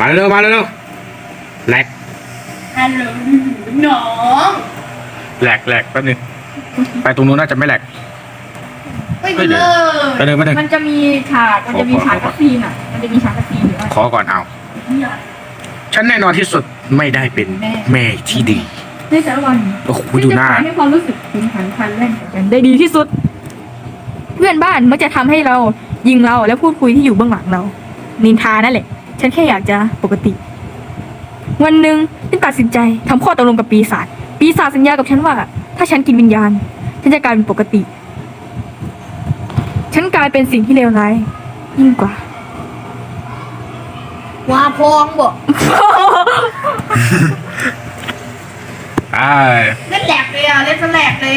มาเร็วๆมาเร็วๆแหลกฮัลโหลน้องแหลกแหลกแป๊บนึงไปตรงนู้นน่าจะไม่แหลก ไปเฮ้ยเลเดี๋ยวยไปเดินไปเดินมันจะมีฉากมันจะมีฉากคัสซีนอะ มันจะมีฉากคัสซีนอยู่ว่าขอก่อนเอาฉันแน่นอนที่สุดไม่ได้เป็นแม่ที่ดีในสารวันโอ้โหดูหน้า ที่จะทำให้ความรู้สึกถึงหันพันแล่นกันได้ดีที่สุด เพื่อนบ้านมักจะทำให้เรายิงเราและพูดคุยที่อยู่เบื้องหลังเรา นินทานั่นแหละ ฉันแค่อยากจะปกติ วันหนึ่งฉันตัดสินใจทำข้อตกลงกับปีศาจ ปีศาจสัญญากับฉันว่า ถ้าฉันกินวิญญาณ ฉันจะกลายเป็นปกติ ฉันกลายเป็นสิ่งที่เลวร้ายยิ่งกว่า ว่าพองบอกไอ้เล่นแหลกเลยอะเล่นสแลกเลย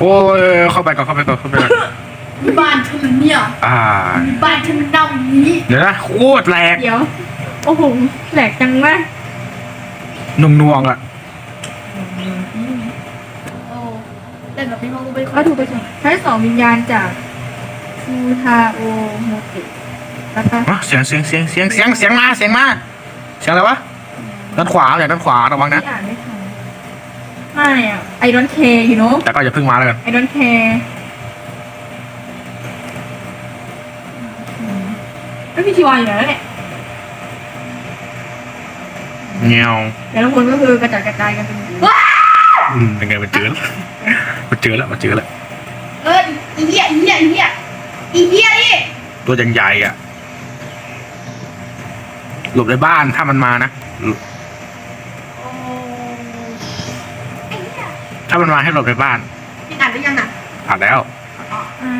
โอ้ยเข้าไปก่อนเข้าไปก่อนเข้าไปก่อน มีบ้านฉันเนี่ยอ่า มีบ้านฉันดำนี้ เดี๋ยวนะโคตรแหลกเดี๋ยว โอ้โห แหลกจังวะนุ่งนวงๆอะโอ้เล่นแบบนี้มันก็ไม่ค่อก็ยถูกไปส่งใช้สองวิญญาณจากซูทาโอโมเตะแล้วก็อะเสียงเสียงเสียงเสียงเสียงเสียงมาเสียงมาเสียงอะไรวะด้านขวาเนี่ยด้านขวาระวังนะ ที่อ่านไม่ทันไม่อะไอรอนเคยูโน่แต่ก็อย่าเพิ่งมาแล้วกันไอรอนเค แล้วพี่ชีวาอยู่ไหนแล้วเนี่ยเงี้ยวแต่ละคนก็คือกระจัดกระจายกันเป็นอืมเป็นไงมันเจอแล้วมันเจอแล้วมันเจอแล้วเอออีเหี้ยอีเหี้ยอีเหี้ยอีเหี้ยนี่ตัวยังใหญ่อะ หลบในบ้านถ้ามันมานะโอ้ไอ้เหี้ยถ้ามันมาให้หลบในบ้านพี่อ่านหรือยังน่ะผ่านแล้ว อ่า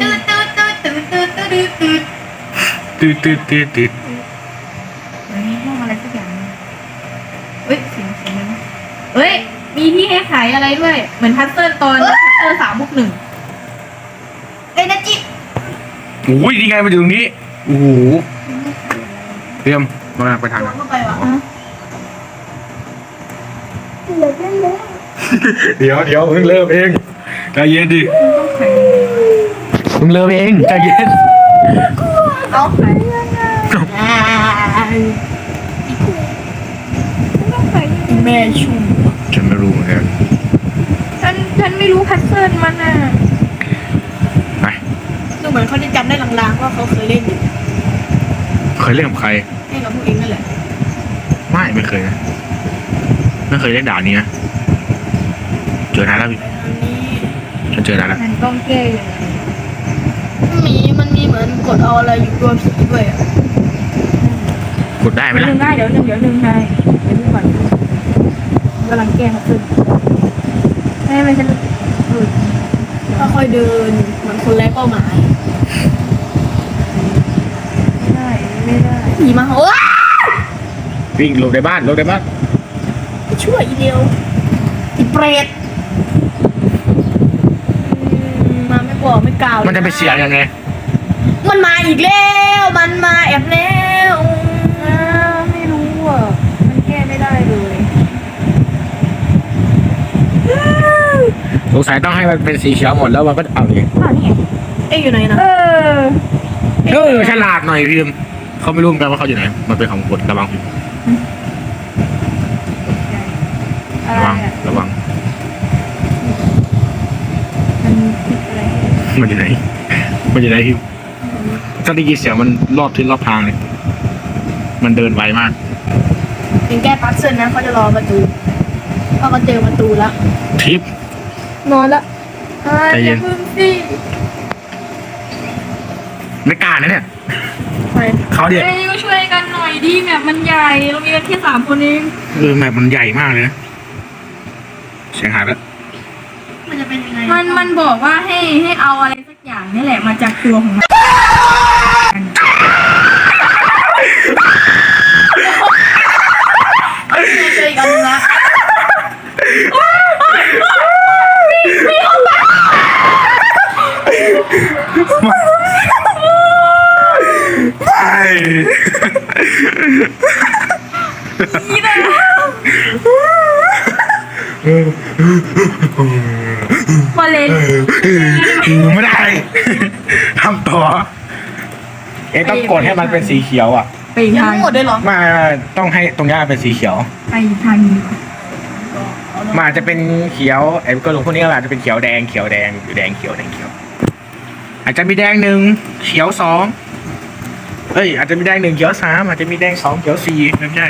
ตืดตืดตืดตืดตืดตืดตืด ตืดตืดตืดตืดมันมีห้องอะไรสักอย่างหนึ่งเฮ้ยเสียงเสียงอะไรนะเฮ้ย มีที่ให้ขายอะไรด้วย เหมือนพัซเซิลตอนพัซเซิลสามบุกหนึ่งเอ้ยนะจิโอ้ยนี่ไงมันอยู่ตรงนี้โอ้โหเตรียมมาไปทางโดนั้นนเข้าไปว่ะเดี๋ยวเดี๋ยวเพิ่งเริ่มเองใจเย็นดิต้องขายเพิ่งเริ่มเองใจเย็น เอาขายยังไงอ่าต้องขายยังไงแม่ชุมฉันไม่รู้เหมือนกันฉันฉันไม่รู้พัซเซิลมันอะไปดูเหมือนเขาจะจำได้ลางๆว่าเขาเคยเล่นอยู่เคยเล่นกับใครเล่นกับพวกเองนั่นแหละไม่ไม่เคยนะไม่เคยเล่นด่านนี้นะเจอนานแล้วพี่นี้ฉันเจอนานแล้วมันต้องแก้ยังไงนี้ กดเอาอะไรอยู่ตัวผีด้วยอะกดได้ไหมเดี๋ยวหล่ะ นึ่งได้เดี๋ยวหนึ่งเดี๋ยวหนึ่งได้เดี๋ยวหนึ่งก่อนกำลังแก้พัซเซิลไม่ไม่ฉันเออค่อยๆเดินเหมือนคนไร้เป้าหมายไม่ได้ไม่ได้ผีมาโอ้ยวิ่งหลบในบ้านหลบในบ้านช่วยอีเดียวอีเปรตอืมมาไม่บอกไม่กล่าวมันจะไปเสียงยังไง มันมาอีกแล้ว มันมาแอบแล้วอ้าวไม่รู้อะ มันแก้ไม่ได้เลยสงสัยต้องให้มันเป็นสีเขียวหมดแล้วมันก็เอาอย่างอ้าวนี่ไงเอ้ยอยู่ไหนนะเออเออฉลาดหน่อยพิมพ์เขาไม่รู้เหมือนกันว่าเขาอยู่ไหน มันเป็นของกดระวังพิมพ์อะไรระวังอะระวังมันคิดอะไร มันอยู่ไหนมันอยู่ไหนพิมพ์ ถ้าได้ยินเสียงมันรอบทิศรอบทางเลย มันเดินไวมากเป็นแก้ปัซเซิลนะเขาจะรอประตูเขาก็เจอประตูแล้วทิป นอนละอ่าใจอเย็ย่านเพึ่งสิไม่กล้านะเนี่ยไปเขาเดียเอ้ยมาช่วยกันหน่อยดิแบบมันใหญ่เรามีกันแค่สามคนเองเออแมปมันใหญ่มากเลยนะเสียงหายไปแล้วมันจะเป็นยังไงมันมันบอกว่าให้ให้เอาอะไรสักอย่างนี่แหละมาจากตัวของมัน เจออีกอันนึงละ ไป มาเลนไม่ได้ทำต่อเอ๊ะต้องกดให้มันเป็นสีเขียวอะไปอีกยังทางไม่หมดเลยเหรอมาต้องให้ตรงนี้เป็นสีเขียว ไปอีกทางหนึงมันอาจจะเป็นเขียวไอ้ก็ลงพวกนี้ก็อาจจะเป็นเขียวแดงเขียวแดงหรือแดงเขียวแดงเขียว อาจจะมีแดงหนึ่งเขียวสอง เอ้ยอาจจะมีแดงหนึ่งเขียวสามอาจจะมีแดงสองเขียวสี่ไม่ใช่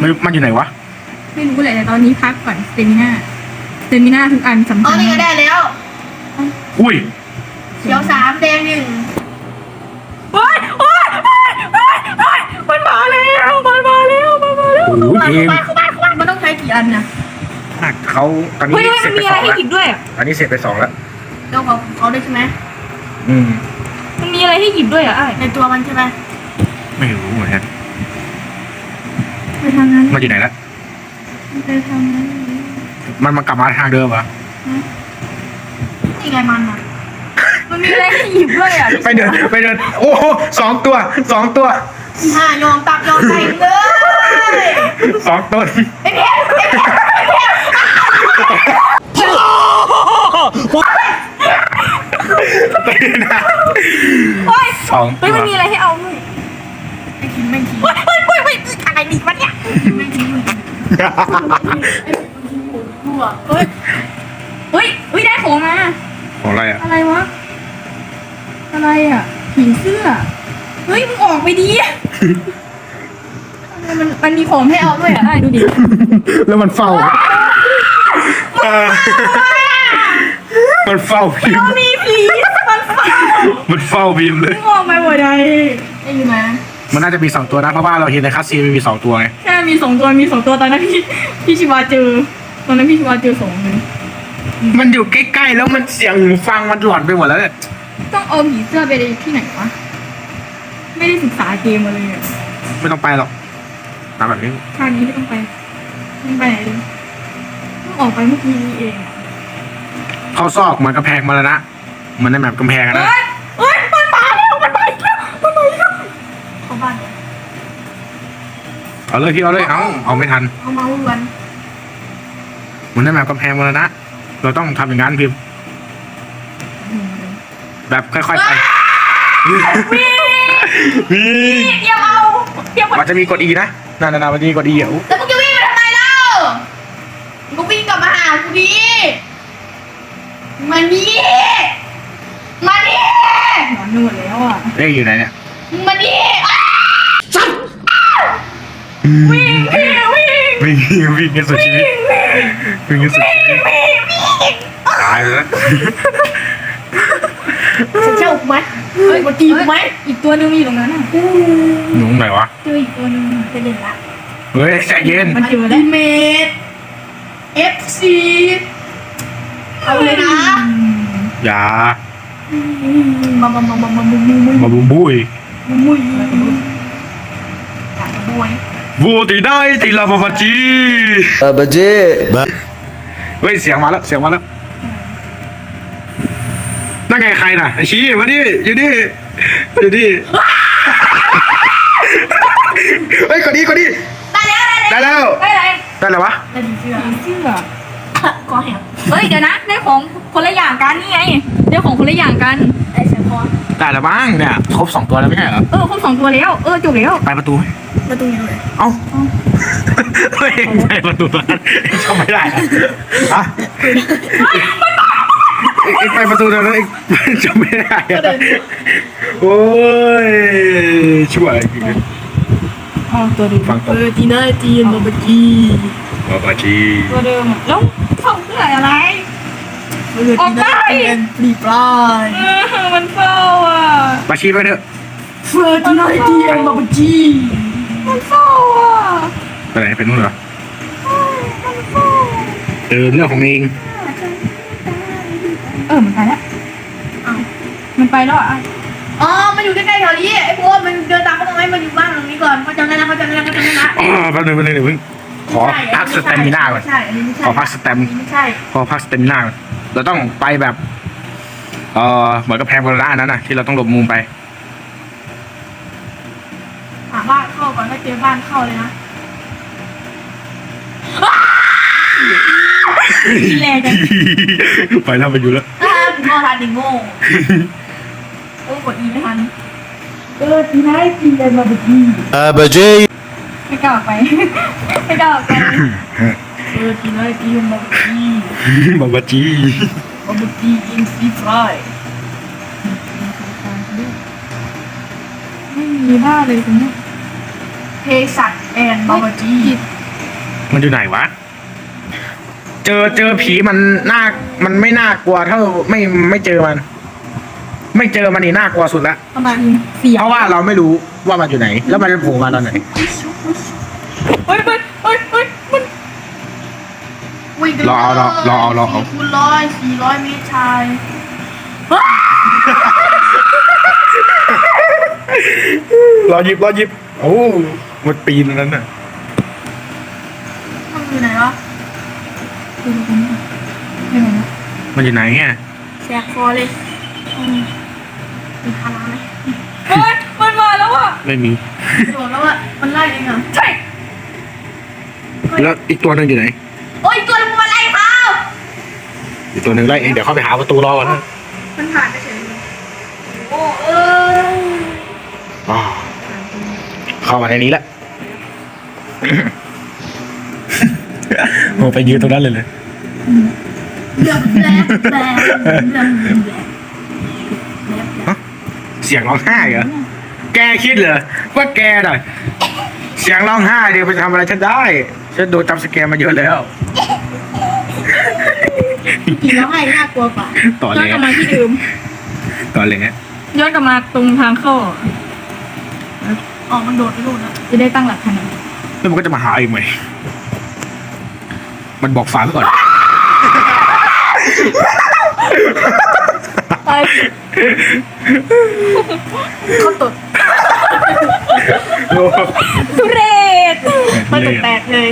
มันมันอยู่ไหนวะไม่รู้แหละแต่ตอนนี้พักก่อนสเตมิน่าสเตมิน่าทุกอันสำอ๋อคัญนี่ก็ได้แล้ว อุ้ยเขียวสามแดงหนึ่งโอ๊ยโอ๊ยโอ๊ยโอ๊ยโอ๊ยมันมาแล้วมันมาแล้วมันมาแล้วโอ้โหบ้านเกมเข้าบ้านเข้าบ้านมันต้องใช้กี่อันนะเขาตอนนี้เฮ้ยเฮ้ยเสมัร็จนไปมีสอะอไรงให้แล้วหยิบด้วยอะอันนี้เสร็จไปสองแล้วเจ้าของเขาได้ใช่ไหมอืมมันมี อะไรให้หยิบด้วยอะไอ้ในตัวมันใช่ไหมไม่รู้เหมือนกันไปทางนั้นมันอยู่ไหนแล้วไปทางนั้นมันมากลับมาทางเดิมเหรอนี่ไงมันอะมันมีอะไรให้หยิบด้วยอะไปเดินไปเดินโอ้โหสองตัวสองตัวห้ายอมตับยอมใจเลยสองต้นไอ้เพี้ยไอ้เพี้ยไอ้เพี้ยไปนะโอ๊ย สองตัเฮ้ยวมันมีอะไรให้เอาด้วยไม่กินไม่กินเฮ้ยเฮ้ยเฮ้ยเฮ้ยอะไรดีวะเนี่ยไม่กินไม่กินทั่วเฮ้ยเฮ้ยเฮ้ยได้ของมาของอะไรอะ อะไรวะ อะไรอะผีเสื้อ เฮ้ยมึงออกไปดีทำไมมันมันมีของให้เอาด้วยอะไอ้ดูดิ แล้วมันเฝ้าเออมันเฝ้าพิมพ์มีผี มันเฝ้ามันเฝ้าพิมพ์เลยมึงออกไปบ่ได้ได้ยินไหมมันน่าจะมีสองตัวนะเพราะว่าเราเห็นในคัสซีนมันมีสองตัวไง แค่มีสองตัวมีสองตัวตอนนั้นพี่พี่ชิวาเจอตอนนั้นพี่ชิวาเจอสองเลยมันอยู่ใกล้ๆแล้วมันเสียงหูฟังมันหลอนไปหมดแล้วเนี่ยต้องเอาผีเสื้อไปที่ไหนวะไม่ได้ศึกษาเกมมาเลยอะไม่ต้องไปหรอกตามแบบนี้ทางนี้ไม่ต้องไปไม่ไปไหนเลยต้องออกไปเมื่อกี้นี้เองอะเข้าซอกเหมือนกำแพงมาแล้วนะเหมันในแบบกำแพงอะนะ เฮ้ย เฮ้ยมันมาแล้วมันมาอีกแล้วมันมาอีกแล้วเข้าบ้านเอาเลยพี่เอาเลยเอาเอาไม่ทันเอามาวันเหมือนในแบบกำแพงมาแล้วนะเราต้องทำอย่างนั้นพิมพ์แบบค่อยๆไปวิ่งเดี๋ยวเอาเดี๋ยวมันมันจะมีกดอีนะนั่นๆๆมันจะมีกดอีอะอุ๊ยแล้วมึงจะวิ่งไปทำไมเล่ามึงก็วิ่งกลับมาหากูดิมานี่มานี่ห นอนหนวดแล้วอะเอ้ยอยู่ไหนเนี่ยมานี่อ้าวิ่งพี่วิ่งวิ่งวิ่งกันสุดชีวิตวิ่งกันสุดชีวิตตายแล้วฉันเช่ากูไหมเฮ้ยมาจีบกูไหมอีกตัวหนึงมีอยู่ตรงนั้นอะหนุ่งไหนวะเจออีกตัวหนึงจะเล่นละเฮ้ยใจเย็นมันเจอแล้วเมด FC เอาเลยนะอย่ามามามามามามุยมุยมุยมาบุ้มบุ้ยมุยอยากจะบวยบูตีได้ตีลาบาบาจี Abaje. เฮ้ยเสียงมาแล้วเสียงมาแล้วนั่นไงใครน่ะไอ้ชี้มา ดิอยู่ดิอยู่ดิเฮ้ยกดดีกดดีได้แล้วได้แล้วได้แล้วได้อะไรได้แล้ววะได้ดี เชื่อผีเสื้อก็แหงเฮ้ยเดี๋ยวนะได้ของคนละอย่างกันนี่ไงได้ของคนละอย่างกันได้เสียพอได้แล้วบ้างเนี่ยครบสองตัวแล้วไม่ใช่เหรอเออครบสองตัวแล้วเออจบแล้วไปประตู ประตูอยู่เลยเอ้าเฮ้ยไปประตูนั้นทำไม่ได้อะอะเอ็งไปประตูนั้นเอ็งจำไม่ได้อะโอ้ยช่วยจริงเลยอ๋อตัวเดิมฟังตเอรงอจีน่าจีนมาบจี บาบาจีตัวเดิมอะแล้วเข้าเพื่ออะไรเออจีน่าเป็นฟรีปลายเออมันเฝ้าอะบาชีไปเถอะเฟอร์จีน่าจีนมาบจีมันเฝ้าอะไปไหนไปนู่นเหรอมันเฝ้าเออเรื่องของเองเออมันไปแล้วมันไปแล้วอะอ๋อ มันอยู่ใกล้ๆแถวนี้ไอ้พวกมันเดินตามเข้ามาไหมมันอยู่บ้านหลังนี้ก่อนเขาจำได้แล้วเขาจำได้แล้วเขาจำได้แล้วอ๋อแป๊บนึงแป๊บนึงเดี๋ยวเพิ่ง ขอพักสเตมิน่าก่อนไม่ใช่อันนี้ไม่ใช่ขอพักสเตมอันนี้ไม่ใช่ขอพักสเตมิน่าก่อนเราต้องไปแบบ เออเหมือนกับแพงโบราณนั้นนะที่เราต้องหลบมุมไปหาบ้านเข้าก่อนถ้าเจอบ้านเข้าเลยนะแรงจังไปแล้วไปอยู่แล้วถ้าผมรอทันดิโง่โอ้กดอีไม่ทันโอ้อที่ไหนกินเลยมาบุกี Abajay. ไม่กล้าออกไป ไม่กล้าออกไปเออที่ไหนกินมาบุกีบาบาจีมาบุกีกินซีฟรายไม่มีบ้าเลยตรงนี้เพสัตแอนบาบาจีมันอยู่ไหนวะ เจอเจอผีมันน่ามันไม่น่ากลัวเท่าไม่ไม่เจอมัน ไม่เจอมันนี่น่ากลัวสุดละประมาณเสียเพราะว่าเราไม่รู้ว่ามันอยู่ไหน แล้วมันจะโผล่มาตอนไหนเฮ้ยเฮ้ยเฮ้ยเฮ้ยมันวิ่งกันรอเอารอรอเอารอเอา สี่คูณร้อยสี่ร้อยเมตรชายรอหยิบรอหยิบโอ้มันปีนอันนั้นน่ะมันอยู่ไหนวะไม่รู้นะมันอยู่ไหนอะแสกคอเลยอืม มีพลังไหมเฮ้ยมันมาแล้วอะไม่มี โดดแล้วอะมันไล่เองเหรอใช่แล้วอีกตัวหนึงอยู่ไหน โอ้ยตัวมันมาไล่เขาอีกตัวหนึ่งไล่เองเดี๋ยวเข้าไปหาประตูรอก่อนนะมันผ่านไปเฉยเลยโอ้เอออ๋อเข้ามาในนี้ละ โอ้ไปยืนตรงนั้นเลยเลย เดือบแบลบแบลบแบลบแบลบแบลบ เสียงร้องไห้เหรอ แกคิดเหรอว่าแกน่ะเสียงร้องไห้เดี๋ยวไปทำอะไรฉันได้ ฉันโดนจำสแกมมาเยอะแล้วผีร้องไห้น่ากลัวกว่าต่อย้อนแล้กลับมาที่เดิมต่อแล้วย้อนกลับมาตรงทางเข้าอ๋อมันโดดไปนู่นอะจะได้ตั้งหลักคะแนนแล้วมันก็จะมาหาเองไหม มันบอกฝาไว้ก่อน ไปเขาตดทุเรศมันตกแตกเลย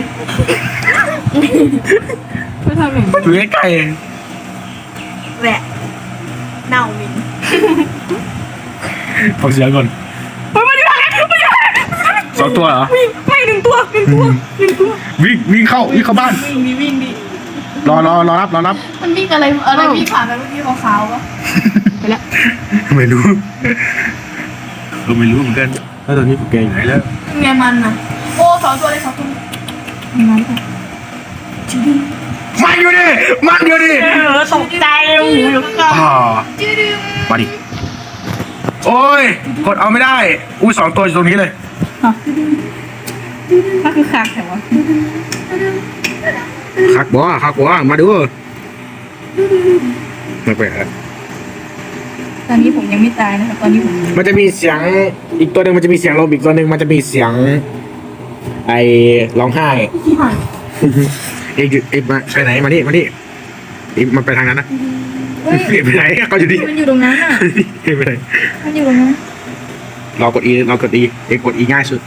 ไม่ทำอย่างนี้อยู่ใกล้แหวะเน่ามินๆฟังเสียงก่อนเฮ้ยมันอยู่ทางนี้มันอยู่ทางนี้สองตัวเหรอ วิ่งไม่หนึ่งตัวหนึ่งตัวหนึ่งตัววิ่งวิ่งเข้าวิ่งเข้าบ้าน วิ่งดิวิ่งดิรอรอรอรับรอรับมันวิ่งอะไรอะไรวิ่งผ่านไปเมื่อกี้ขาวๆวะ ไปแล้วไม่รู้ ก็ไม่รู้เหมือนกันแล้วตอนนี้พวกแกอยู่ไหนแล้วไงมันอะโอ้สองตัวเลยสองตัวมีมาหรือเปล่ามันอยู่ดิมันอยู่ดิเออตกใจหูยกอ่าจืดมาดิโอ้ยกดเอาไม่ได้อุ้ยสองตัวอยู่ตรงนี้เลยฮะก็คือขาดแต่ว่าคักบัวคักบัวมาดูไม่ไปนไร ตอนนี้ผมยังไม่ตายนะครับตอนนี้ผมมันจะมีเสียงอีกตัวหนึ่งมันจะมีเสียงลมอีกตัวหนึ่งมันจะมีเสียง ไอ้ร้องไห้ที่หายเอ็กเอ็กมาไปไหนมานี่มานี่เอ็กมันไปทางนั้นนะเฮ้ยไปไหนเขาอยู่นี่มันอยู่ตรงนั้นอะเอ็กไปไหนมันอยู่ตรงนั้นรอกดอีรอกดอีเอ็กกดอีง่ายสุด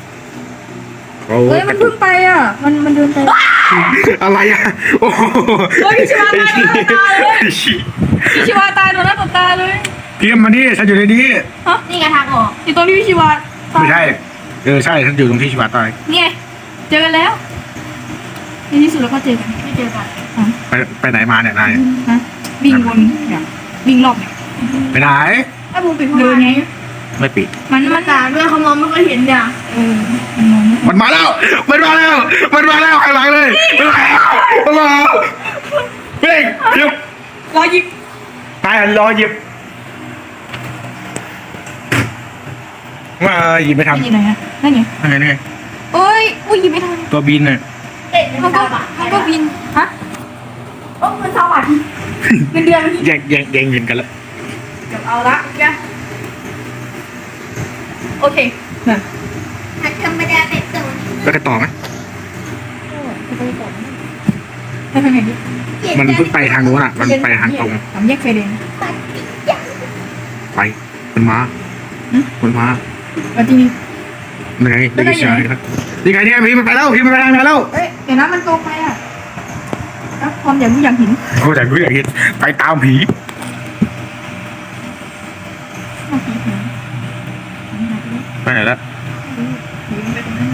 เขาเฮ้ยมันเพิ่งไปอะ มันมันเดินไปอะไรอะโอ้โหเฮ้ยพี่ชิวาตายแล้วตายเลยพี่ชิวาตายตัวหน้าต่อตาเลยเพียมมานี่ฉันอยู่ในนี้ฮะนี่ไงทางออกอยู่ตรงที่พี่ชิวาตายไม่ใช่เออใช่ฉันอยู่ตรงที่ชิบาตายเนี่ยเจอกันแล้วในที่สุดเราก็เจอกันไม่เจอกันอะไปไปไหนมาเนี่ยนายฮะวิ่งวนเนี่ยวิ่งรอบเนี่ยไปไหนไอ้บูปิดห้องเดินไงไม่ปิด มันมัมันนตาด้วยเขามองไม่ค่อยเห็นเนี่ยเออมันมองไม่มันมาแล้ว มันมาแล้ว มันมาแล้วข้างหลังเลยมันมาแล้วมันมาแล้วเพ่งหยิบรอหยิบตายหันรอหยิบ มาหยิบไม่ทันมันอยู่ไหนอะนั่นไงนั่นไงนั่นไงเอ้ยอุ้ยหยิบไม่ทันตัวบินน่ะเตะเป็นมันก็ดาวบะมันก็บินฮะโอ้มันสวัสดีเงินเดือนมันแย่งแย่งแย่งเงินกันแล้วเกือบเอาละแกโอเคน่ะหักธรรมดาเป็ดตูนแล้วกันต่อไหมไปทางไหนดิมันเพิ่งไปทางโน้นอะ มันไปทางตรงสามแยกไฟแดงไป มันมาหืมมันมา มาที่นี่ยังไงแล้วได้ได้ยินเสียงยังไงครับนี่ไงนี่ไงพี่มันไปแล้วพี่มันไปทางไหนแล้วเอ้ยเดี๋ยวนะมันตรงไปอะแล้วความอยากรู้อยากเห็นเขาแต่กูอยากเห็นไปตามผีมาผีผีไปไหนแล้วผีมันไปตรงนั้น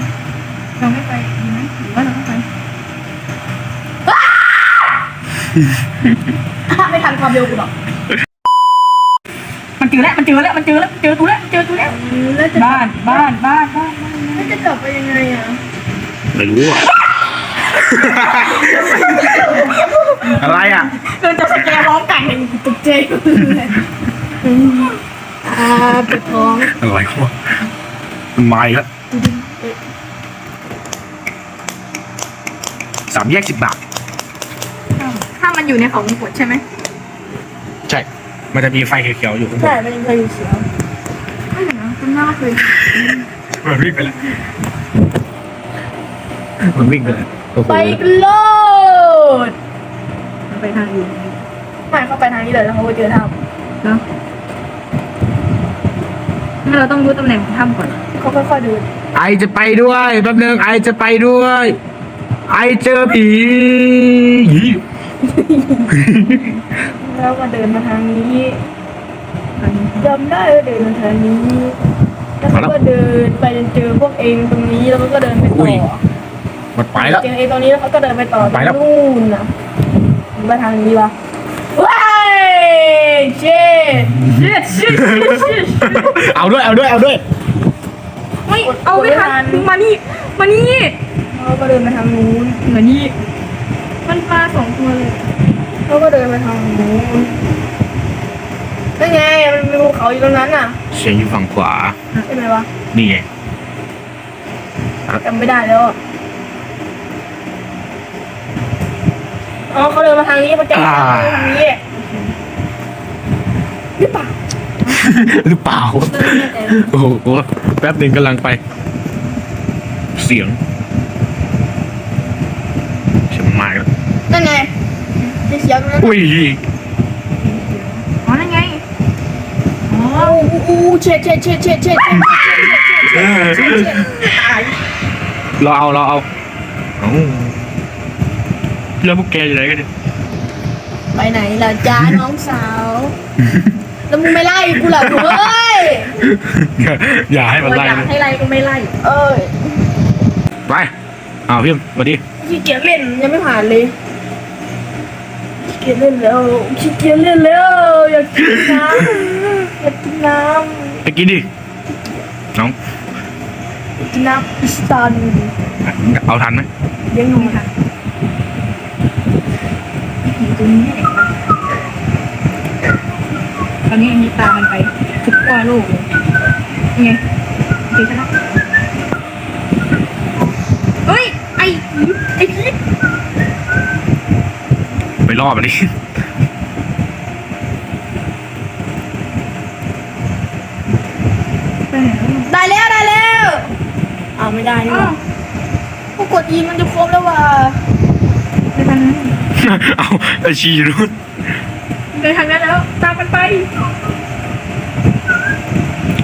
เราไม่ไปดีไหมหรือว่าเราต้องไปไม่ทันความเร็วกูหรอกมัน เจอแล้วมันเจอแล้วมันเจอแล้วเจอตัวแล้วเจอตัวแล้วแล้วจะบ้านบ้านบ้านบ้านแล้วจะกลับไปยังไงอะไม่รู้อะอะไรอะเดินจะสแกนร้องไกันตกใจเลยอ่าปวดท้องอะไรวะมันมาอีกแล้วสามแยกสิบบาทถ้ามันอยู่ในของขวดใช่ไหม มันจะมีไฟเขียวๆอยู่ข้างบใช่นมันยังเคยอยู่เขียวไม่เห็นนะคุณน่าเคยมันวิ่งไปแล้วมันวิ่งไปแล้วโอ้โหไปกันโลดมันไปทางอื่นไม่เข้าไปทางนี้เลยแล้วเขาไปเจอถ้เนาะงั้นเราต้องรู้ตำแหน่งของถ้ำก่อนำเขาค่อยๆเดินไอจะไปด้วยแป๊บนึงไอจะไปด้วย ไอเจอผีหี แล้วมาเดินมาทางนี้จำได้ว่าเดินมาทางนี้แล้วเขาก็เดินไปจนเจอพวกเองตรงนี้แล้วเขาก็เดินไปต่อมันไปแล้วเจอเองตรงนี้แล้วเขาก็เดินไปต่อไปแล้วนู่นนะมาทางนี้วะว้ายเจ๊เชิดชิดชิดเอาด้วยเอาด้วยเอาด้วยไม่เอาไม่ทันมานี่มานี่เขาก็เดินไปทางนู้นเหมือนนี่มันปลาสองตัวเลย เขาก็เดินไปทางนู้นนั่นไงมันมีภูเขาอยู่ตรงนั้นน่ะเสียงอยู่ฝั่งขวา ใช่ไหมวะนี่ไงจำไม่ได้แล้วอะอ๋อเขาเดินมาทางนี้เขาจะมาทางนี้หรือเปล่าหรือเปล่า โอ้โหแป๊บหนึ่งกำลังไป เสียงเสียงมาแล้ว นั่นไงสี เขียวตรงนั้นอุ้ยอ๋อนั่นไงอ๋ออู้อู้อู้เช็ดเช็ดเช็ดเช็ดเช็ดเช็ดเออเช็ดตายเราเอาเราเอาเอาแล้วพวกแกอยู่ไหนกันเนี่ยไปไหนล่ะจ้าน้องสาว แล้วมึงไม่ไล่กูเหรอเว้ยอย่าอย่าให้มันไล่อยากนะให้ไล่ก็ไม่ไล่ เอ้ยไปอ้าวพี่มสวัสดีขี้เกียจเล่นยังไม่ผ่านเลยขี้ เกียจเล่นแล้วขี้เกียจเล่นแล้ว อยากกินน้ำอยากกินน้ไปกินดิน้องำอยากกินน้ำอิสตันเอาทันไหมเลี้ยงหนูค่ะผีตัวนี้เนี่ยตอนนี้อันนี้ตามมันไปทุกตัวโลกเลยนี่ไงโอเคชนะเฮ้ย ไอ้ผีไอ้ผี ไป รอบอันนี้ไปไหนแล้วได้แล้วได้แล้วอ้าวไม่ได้นี่หอ้าว่าวพวกกดยีนมันจะครบแล้วว่ะไปทางนั้นเอาไอชีอยู่นู่นไปทางนั้นแล้วตามมันไป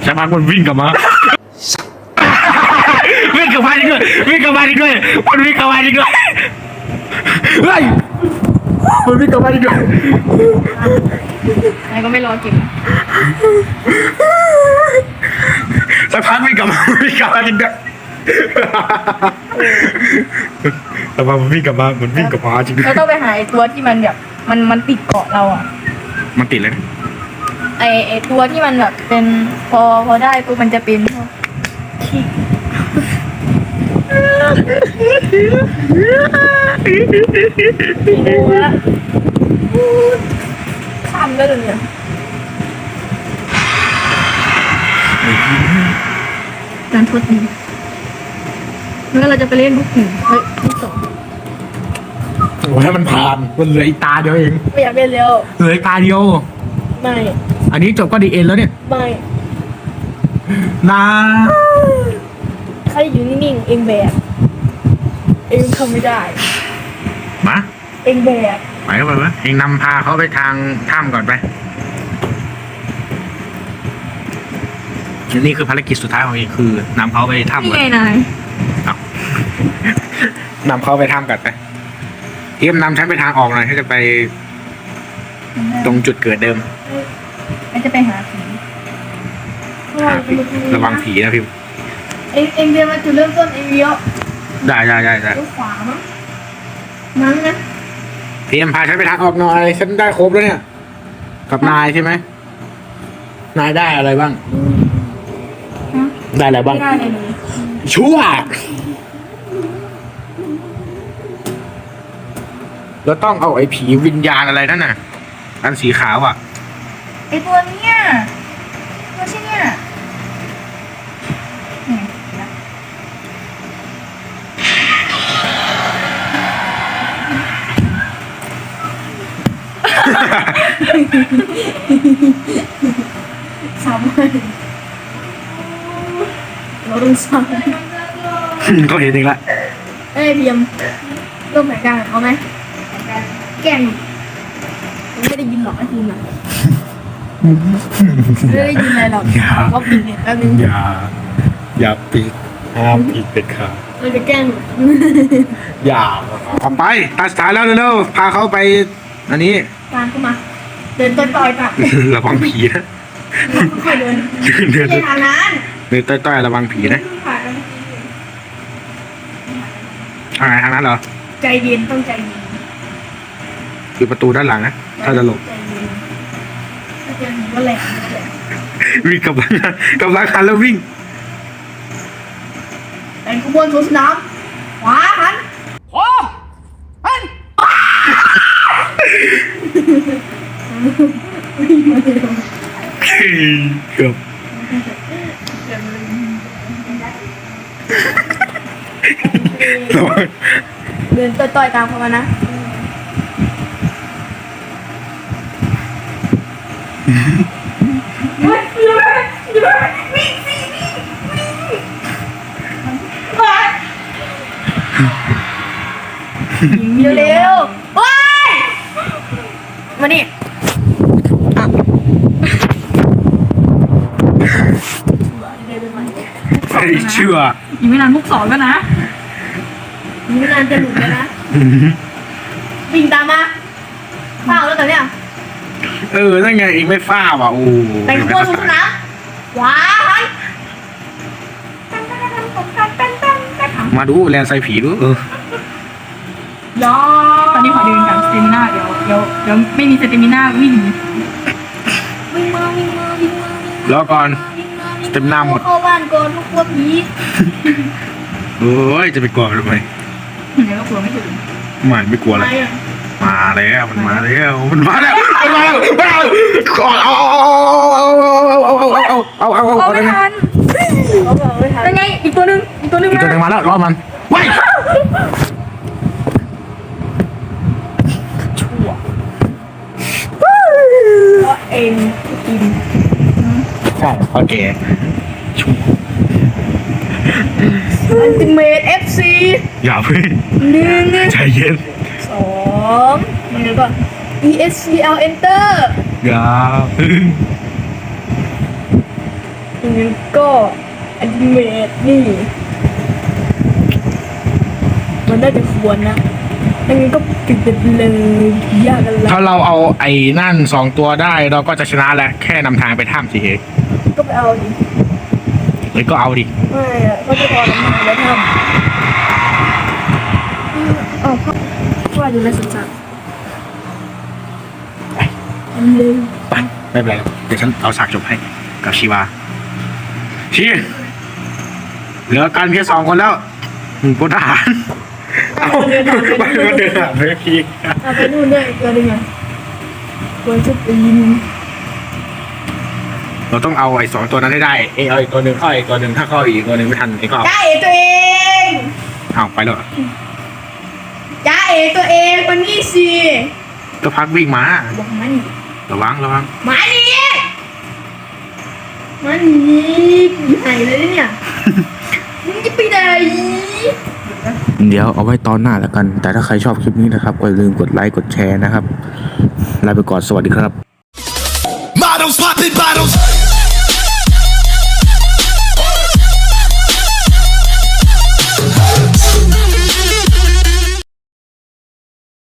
สักพักมันวิ่งกลับมา วิ่งกลับมาจริงด้วยวิ่งกลับมาจริงด้วยมันวิ่งกลับมาจริงด้วยเฮ้ย มันวิ่งกลับมาจริงด้วยไหนก็ไม่รอเก็บสักพักวิ่งกลับมาวิ่งกลับมาจริงด้วยสักพักมันวิ่งกลับมาเหมือนวิ่งกลับมาจริงด้วยเราต้องไปหาไอ้ตัวที่มันแบบมันมันติดเกาะเราอะ มันติดเลยนะไอไอตัวที่มันแบบเป็นพอพอได้ปุ๊บมันจะเป็นขี้ดูแล้วข้ามได้เลยเนี่ยการทดดีแล้วเราจะไปเล่นลูกหนึ่งเฮ้ยลูกสองโอ้ให้มันผ่านมันเหลืออีกตาเดียวเองไม่อยากเล่นแล้วเหลืออีกตาเดียว ไม่ อันนี้จบก็ดีเอ็นแล้วเนี่ยไม่นาใครอยู่นิ่งๆเองแบก เองทำไม่ได้ มาเองแบกไปก็ไปวะเองนำพาเขาไปทางถ้ำก่อนไปนี่คือภารกิจสุดท้ายของเองคือนำเขาไปถ้ำนี่ก่อนไงนายนำเขาไปถ้ำก่อนไปเอ็มนำฉันไปทางออกหน่อยให้จะไปตรงจุดเกิดเดิมไอจะไปหาผีหาผีระวังผีนะพิมเองเองเดินมาจุดเริ่มต้นเองเลี้ยว ได้ได้ได้ได้เลี้ยวขวามั้งมั้งนะพี่เอ็มพาฉันไปทางออกหน่อยฉันได้ครบแล้วเนี่ย กับนายใช่ไหมนายได้อะไรบ้างฮะได้อะไรบ้างไม่ได้เลยเลยชั่วเราต้องเอาไอ้ผีวิญญาณอะไรนั่นน่ะ อันสีขาวอะไอตัวเนี้ย ซ้ำเลยเราต้องซ้ก็เห็นเองละำเอ้ยเพียมร่วมแผนการกับเขาไหมแกล้งผมไม่ได้ยินหรอกไอ้ทีมอะไม่ได้ยินอะไรหรอกอย่าเขาปิดเนี่ยแป๊บนึงอย่า อย่าปิดห้ามปิดเด็ดขาดเราจะแกล้งอย่าเอาไปตัดสายแล้วเร็วๆพาเขาไป อันนี้ตามเข้ามา เดินต่อยๆกลับระวังผีนะค่อยๆเดินเดินไม่ใช่ทางนั้นเดินต้อยๆระวังผีนะผ่านไปทางไหนทางนั้นเหรอ ใจเย็นต้องใจเย็นคือประตูด้านหลังนะถ้าจะหลบใจเย็นถ้าจะหนีก็แหลกแหลกวิ่งกำลังกำลังหันแล้ววิ่งเป็นขบวนสวนสนามขวาหัน โอ้ฮัน เกือบระวังเดินต่อยๆตามเข้ามานะเร็วๆว้ายมานี่ ไอ้เชื่ออีกไม่นานมุกสองก็นะนี่นานจะหลุดแล้วนะวิ่งตามมาเฝ้าแล้วตอนเนี้ยเออนั่นไงเองไม่ฟ้าว่ะโอ้เป็นขบวนสวนสนามขวาหันมาดูแลนใส่ผีดูเออยอตอนนี้ขอเดินกับสเตมิน่าเดี๋ยวเดี๋ยวเดี๋ยวไม่มีสเตมิน่าวิ่งวิ่งมาวิ่งมาวิ่งมาวิ่งรอก่อนวิ่งมาวิ่ง เต็มหน้าหมด เข้าบ้านก่อนลูกกลัวผีโอ้ยจะไปกลัวมันทำไมเดี๋ยวก็กลัวไม่ถึงไม่ไม่กลัวอะอะไรไร อะมาแล้วมันมาแล้วมันมาแล้วมันมาแล้วมาแล้วก่อนเอาเอาเอาเอาเอาเอาเอาเอาเอาเอาเอาเอาไม่เอาทันเขาบอกไม่ทันยังไงอีกตัวหนึงอีกตัวหนึงอีกตัวหนึงมาแล้วรอมันไว้เพราะเองกินใช่โอเคชูอันติเมตเอฟซีอย่าเพิ่งหนึ่งใจเย็นสองมันเดี๋ยวก่อน ESCL Enter อย่าเพิ่งอีกหนึ่งก็อันติเมตนี่ มันน่าจะควรนะอันนี้ก็ติดติดเลยยากกันละถ้าเราเอาไอ้นั่นสองตัวได้เราก็จะชนะแล้วแค่นำทางไปถ้ำสิเฮ ก็ไปเอาดิเอ้ยก็เอาดิไม่อะก็จะพอน้ำมันแล้วทำอ๋อพ่อว่าอยู่ในสวนสัตว์เร็วไปไม่เป็นไรเดี๋ยวฉันเอาฉากจบให้กับชีวาชีเหลือกันแค่สองคนแล้วหนึ่งพลทหารเอาไปก็เดินหาไปพี่เอาไปนู่นด้วยอีกตัวหนึงอะควรจะตีน เราต้องเอาไอ้สองตัวนั้นให้ได้เอยเอาอีกตัวหนึ่งเข้าอีกตัวหนึ่งถ้าเข้าอีกตัวหนึ่งไม่ทันไอ้ก็เอาจ้าเอตัวเองเอาไปแล้วเหรอจ้าเอตัวเองคนนี้สิก็พักวิ่งมาบอกมานี่ระวังระวังมานี่มานี่ไหนเลยเนี่ยมึงจะไปไหนเดี๋ยวเอาไว้ตอนหน้าแล้วกัน แต่ถ้าใครชอบคลิปนี้นะครับก็อย่าลืมกดไลค์กดแชร์นะครับลาไปก่อนสวัสดีครับ Models popping bottles.